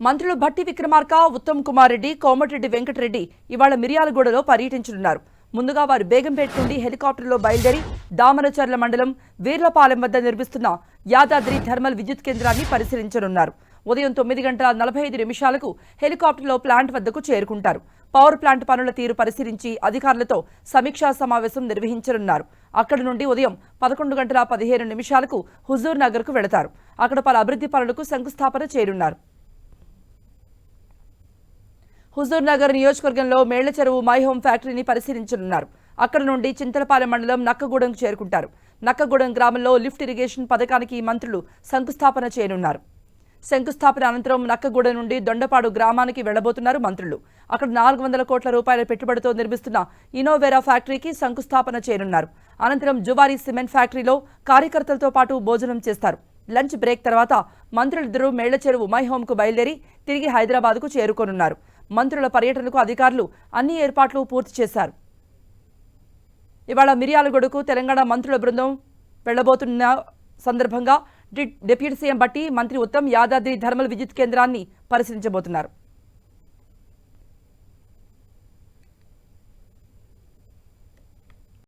మంత్రులు భట్టి విక్రమార్క ఉత్తమ్ కుమార్ రెడ్డి కోమటిరెడ్డి వెంకటరెడ్డి ఇవాళ మిర్యాలగూడలో పర్యటించనున్నారు. ముందుగా వారు బేగంపేట నుండి హెలికాప్టర్లో బయలుదేరి దామరచర్ల మండలం వీర్లపాలెం వద్ద నిర్మిస్తున్న యాదాద్రి థర్మల్ విద్యుత్ కేంద్రాన్ని పరిశీలించనున్నారు. ఉదయం తొమ్మిది గంటల నలభై ఐదు నిమిషాలకు హెలికాప్టర్లో ప్లాంట్ వద్దకు చేరుకుంటారు. పవర్ ప్లాంట్ పనుల తీరు పరిశీలించి అధికారులతో సమీక్షా సమావేశం నిర్వహించనున్నారు. అక్కడి నుండి ఉదయం పదకొండు గంటల పదిహేను నిమిషాలకు హుజూర్ నగర్కు వెళతారు. అక్కడ పలు అభివృద్ధి పనులకు శంకుస్థాపన చేరున్నారు. హుజూర్ నగర్ నియోజకవర్గంలో మేళ్ళ చెరువు మై హోమ్ ఫ్యాక్టరీని పరిశీలించనున్నారు. అక్కడ నుండి చింతలపాలెం మండలం నక్కగూడెంకు చేరుకుంటారు. నక్కగూడెం గ్రామంలో లిఫ్ట్ ఇరిగేషన్ పథకానికి మంత్రులు శంకుస్థాపన చేయనున్నారు. శంకుస్థాపన అనంతరం నక్కగూడెం నుండి దొండపాడు గ్రామానికి వెళ్ళబోతున్నారు మంత్రులు. అక్కడ నాలుగు వందల కోట్ల రూపాయల పెట్టుబడితో నిర్మిస్తున్న ఇనోవేరా ఫ్యాక్టరీకి శంకుస్థాపన చేయనున్నారు. అనంతరం జువారీ సిమెంట్ ఫ్యాక్టరీలో కార్యకర్తలతో పాటు భోజనం చేస్తారు. లంచ్ బ్రేక్ తర్వాత మంత్రులిద్దరూ మేళ్ళ చెరువు మై బయలుదేరి తిరిగి హైదరాబాద్కు చేరుకోనున్నారు. మంత్రుల పర్యటనకు అధికారులు అన్ని ఏర్పాట్లు పూర్తి చేశారు. ఇవాళ మిర్యాలగూడకు తెలంగాణ మంత్రుల బృందం వెళ్ళబోతున్న సందర్భంగా డి- డిప్యూటీ సీఎం బట్టి మంత్రి ఉత్తమ్ యాదాద్రి థర్మల్ విద్యుత్ కేంద్రాన్ని పరిశీలించబోతున్నారు.